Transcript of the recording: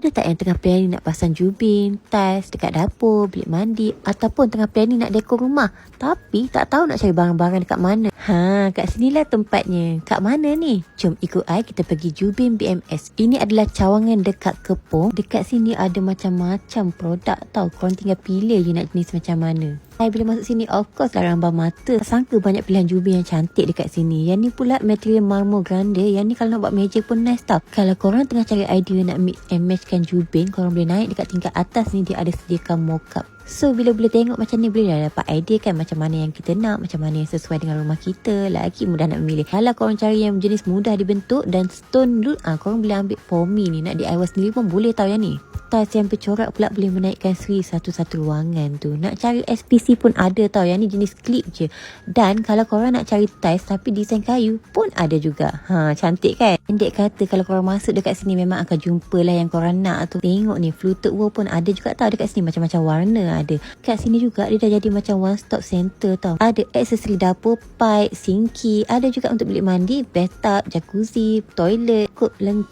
Ada tak yang tengah planning nak pasang jubin, tiles dekat dapur, bilik mandi ataupun tengah planning nak dekor rumah tapi tak tahu nak cari barang-barang dekat mana? Ha, kat sinilah tempatnya. Kat mana ni? Jom ikut I kita pergi Jubin BMS. Ini adalah cawangan dekat Kepong. Dekat sini ada macam-macam produk tau. Korang tinggal pilih je nak jenis macam mana. I bila masuk sini of course lah rambang mata. Sangka banyak pilihan jubin yang cantik dekat sini. Yang ni pula material marmor grande. Yang ni kalau nak buat meja pun nice tau. Kalau korang tengah cari idea nak mix and matchkan jubin, korang boleh naik dekat tingkat atas ni dia ada sediakan mock-up. So bila boleh tengok macam ni boleh dah dapat idea kan macam mana yang kita nak, macam mana yang sesuai dengan rumah kita. Lagi mudah nak memilih. Kalau korang cari yang jenis mudah dibentuk dan stone look, ah korang boleh ambil Pomi ni nak DIY sendiri pun boleh tau yang ni. Tiles yang bercorak pula boleh menaikkan seri satu-satu ruangan tu. Nak cari SPC pun ada tau. Yang ni jenis clip je. Dan kalau korang nak cari tiles tapi desain kayu pun ada juga. Ha, cantik kan? Pendek kata kalau korang masuk dekat sini memang akan jumpa lah yang korang nak tu. Tengok ni fluted wall pun ada juga tau dekat sini. Macam-macam warna ada. Kat sini juga dia dah jadi macam one stop center tau. Ada aksesori dapur, pipe, sinki. Ada juga untuk bilik mandi, bathtub, jacuzzi, toilet. Kod lengkap.